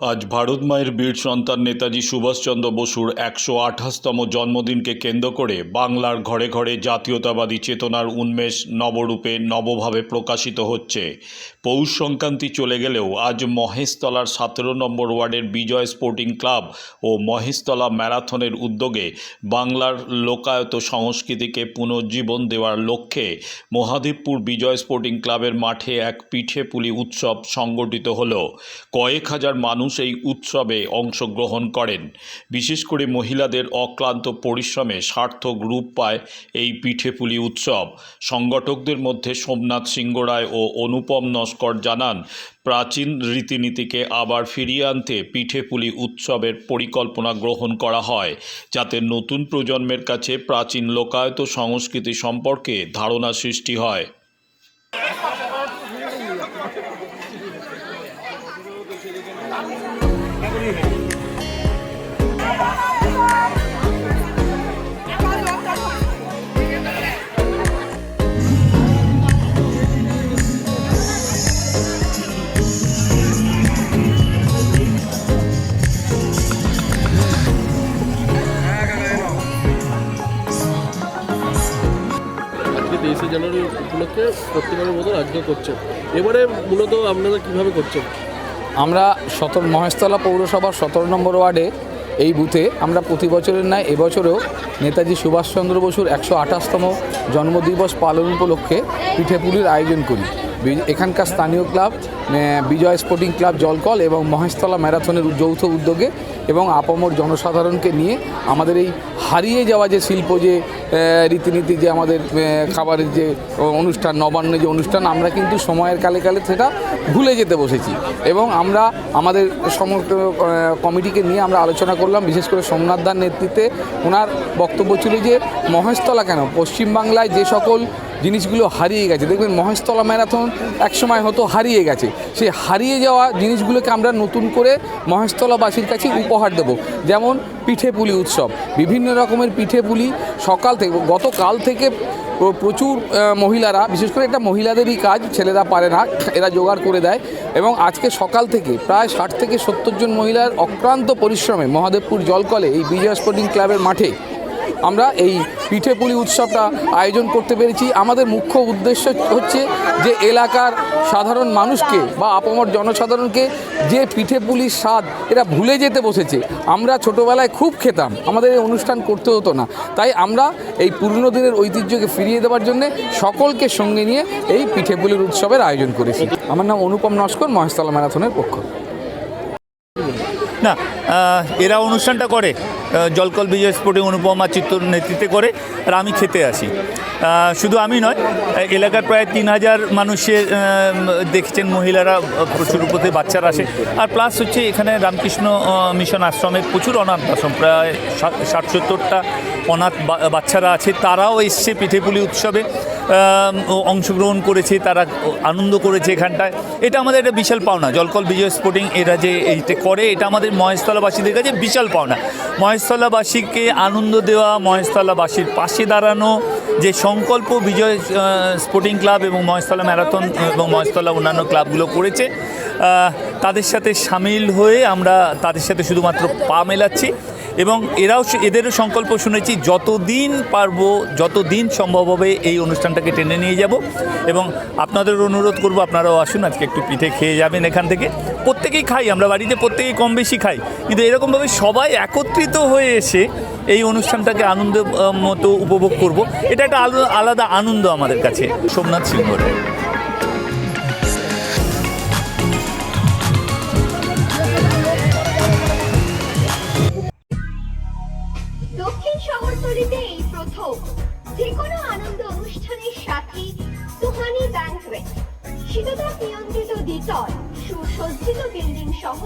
আজ ভারত মায়ের বীর সন্তান নেতাজি সুভাষচন্দ্র বসুর একশো আঠাশতম জন্মদিনকে কেন্দ্র করে বাংলার ঘরে ঘরে জাতীয়তাবাদী চেতনার উন্মেষ নবরূপে নবভাবে প্রকাশিত হচ্ছে। পৌষ সংক্রান্তি চলে গেলেও আজ মহেশতলার সতেরো নম্বর ওয়ার্ডের বিজয় স্পোর্টিং ক্লাব ও মহেশতলা ম্যারাথনের উদ্যোগে বাংলার লোকায়ত সংস্কৃতিকে পুনর্জীবন দেওয়ার লক্ষ্যে মহাদেবপুর বিজয় স্পোর্টিং ক্লাবের মাঠে এক পিঠে পুলি উৎসব সংগঠিত হলো। কয়েক হাজার মানুষ এই উৎসবে অংশগ্রহণ করেন। বিশেষ করে মহিলাদের অক্লান্ত পরিশ্রমে সার্থক রূপ পায় এই পিঠেপুলি উৎসব। সংগঠকদের মধ্যে সোমনাথ সিংহ রায় ও অনুপম নস্কর জানান, প্রাচীন রীতিনীতিকে আবার ফিরিয়ে আনতে পিঠেপুলি উৎসবের পরিকল্পনা গ্রহণ করা হয়, যাতে নতুন প্রজন্মের কাছে প্রাচীন লোকায়ত সংস্কৃতি সম্পর্কে ধারণা সৃষ্টি হয়। তেইশে জানুয়ারি উপলক্ষে প্রত্যেকের মতো আজকে করছেন এবারে মূলত আপনারা কীভাবে করছেন? আমরা সতর মহেশতলা পৌরসভার সতেরো নম্বর ওয়ার্ডে এই বুথে আমরা প্রতি বছরের ন্যায় এবছরেও নেতাজি সুভাষচন্দ্র বসুর একশো আঠাশতম জন্মদিবস পালন উপলক্ষে পিঠেপুলির আয়োজন করি। এখানকার স্থানীয় club Bijoy sporting club Jalkal এবং মহেশতলা ম্যারাথনের যৌথ উদ্যোগে এবং আপামর জনসাধারণকে নিয়ে আমাদের এই হারিয়ে যাওয়া যে শিল্প যে রীতিনীতি যে আমাদের খাবারের যে অনুষ্ঠান, নবান্ন যে অনুষ্ঠান, আমরা কিন্তু সময়ের কালে কালে সেটা ভুলে যেতে বসেছি। এবং আমরা আমাদের সমস্ত কমিটিকে নিয়ে আমরা আলোচনা করলাম, বিশেষ করে সোমনাথ দার নেতৃত্বে ওনার বক্তব্য ছিল যে মহেশতলা কেন? পশ্চিমবাংলায় যে সকল জিনিসগুলো হারিয়ে গেছে। দেখবেন মহেশতলা ম্যারাথন একসময় হতো হারিয়ে গেছে। সেই হারিয়ে যাওয়া জিনিসগুলোকে আমরা নতুন করে মহেশতলাবাসীর কাছে উপহার দেব। যেমন পিঠে পুলি উৎসব। বিভিন্ন রকমের পিঠে পুলি সকাল থেকে, গতকাল থেকে প্রচুর মহিলারা, বিশেষ করে এটা মহিলাদেরই কাজ, ছেলেরা পারে না, এরা জোগাড় করে দেয়। এবং আজকে সকাল থেকে প্রায় ষাট থেকে সত্তর জন মহিলার অক্লান্ত পরিশ্রমে মহাদেবপুর জলকলে এই বিজয় স্পোর্টিং ক্লাবের মাঠে আমরা এই পিঠেপুলি উৎসবটা আয়োজন করতে পেরেছি। আমাদের মুখ্য উদ্দেশ্য হচ্ছে যে এলাকার সাধারণ মানুষকে বা আপামর জনসাধারণকে যে পিঠেপুলির স্বাদ এরা ভুলে যেতে বসেছে। আমরা ছোটোবেলায় খুব খেতাম, আমাদের এই অনুষ্ঠান করতে হতো না। তাই আমরা এই পুরনো দিনের ঐতিহ্যকে ফিরিয়ে দেওয়ার জন্য সকলকে সঙ্গে নিয়ে এই পিঠেপুলির উৎসবের আয়োজন করেছি। আমার নাম অনুপম নস্কর, মহেশতলা ম্যারাথনের পক্ষ। না এরা অনুষ্ঠানটা করে জলকল বিজয় স্পোর্টিং অনুপমা চিত্র নেতৃত্বে করে, আর আমি খেতে আসি। শুধু আমি নয়, এলাকার প্রায় তিন হাজার মানুষের দেখছেন মহিলারা প্রচুর উপরে বাচ্চারা আসে। আর প্লাস হচ্ছে এখানে রামকৃষ্ণ মিশন আশ্রমে প্রচুর অনাথ আশ্রম, প্রায় ষাট সত্তরটা অনাথ বাচ্চারা আছে, তারাও এসছে পিঠেপুলি উৎসবে। অংশগ্রহণ করেছে, তারা আনন্দ করেছে এখানটায়। এটা আমাদের একটা বিশাল পাওনা, জলকল বিজয় স্পোর্টিং এরা যে এইটা করে, এটা আমাদের মহেশতলাবাসীদের কাছে বিশাল পাওনা। মহেশতলাবাসীকে আনন্দ দেওয়া, মহেশতলাবাসীর পাশে দাঁড়ানো, যে সংকল্প বিজয় স্পোর্টিং ক্লাব এবং মহেশতলা ম্যারাথন এবং মহেশতলা অন্যান্য ক্লাবগুলো করেছে তাদের সাথে সামিল হয়ে আমরা তাদের সাথে শুধুমাত্র পা মেলাচ্ছি। এবং এরাও এদেরও সংকল্প শুনেছি, যতদিন পারব, যতদিন সম্ভব হবে, এই অনুষ্ঠানটাকে টেনে নিয়ে যাব। এবং আপনাদের অনুরোধ করব, আপনারাও আসুন, আজকে একটু পিঠে খেয়ে যাবেন এখান থেকে। প্রত্যেকেই খাই, আমরা বাড়িতে প্রত্যেকেই কম বেশি খাই। কিন্তু এরকমভাবে সবাই একত্রিত হয়ে এসে এই অনুষ্ঠানটাকে আনন্দ মতো উপভোগ করব। এটা একটা আলাদা আনন্দ আমাদের কাছে, সোমনাথ সিংহ সুসজ্জিত বিল্ডিং সহ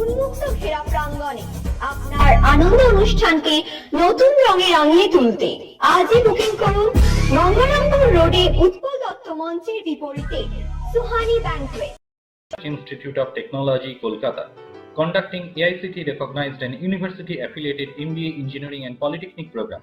উন্মুক্ত ঘেরা প্রাঙ্গণে আপনার আনন্দ অনুষ্ঠানকে নতুন রঙে রাঙিয়ে তুলতে আজই বুকিং করুন গঙ্গারামপুর রোডে উৎপল দত্ত মঞ্চের বিপরীতে Suhani banquet institute of technology Kolkata conducting AICT recognized and university affiliated MBA Engineering and Polytechnic program.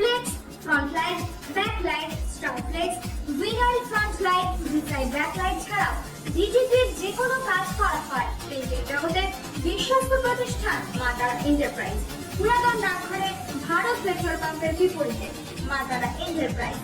flex front light back light star flex, winner front light design back light ছাড়াও ডিজিটির যে কোনো কাজ করা হয়। প্রিন্টিং জগতের বিশ্বস্ত প্রতিষ্ঠান মাতারা এন্টারপ্রাইজ। পুরাতন ডাকঘরে ভারত পেট্রোল পাম্পের বিপরীতে মাতারা এন্টারপ্রাইজ।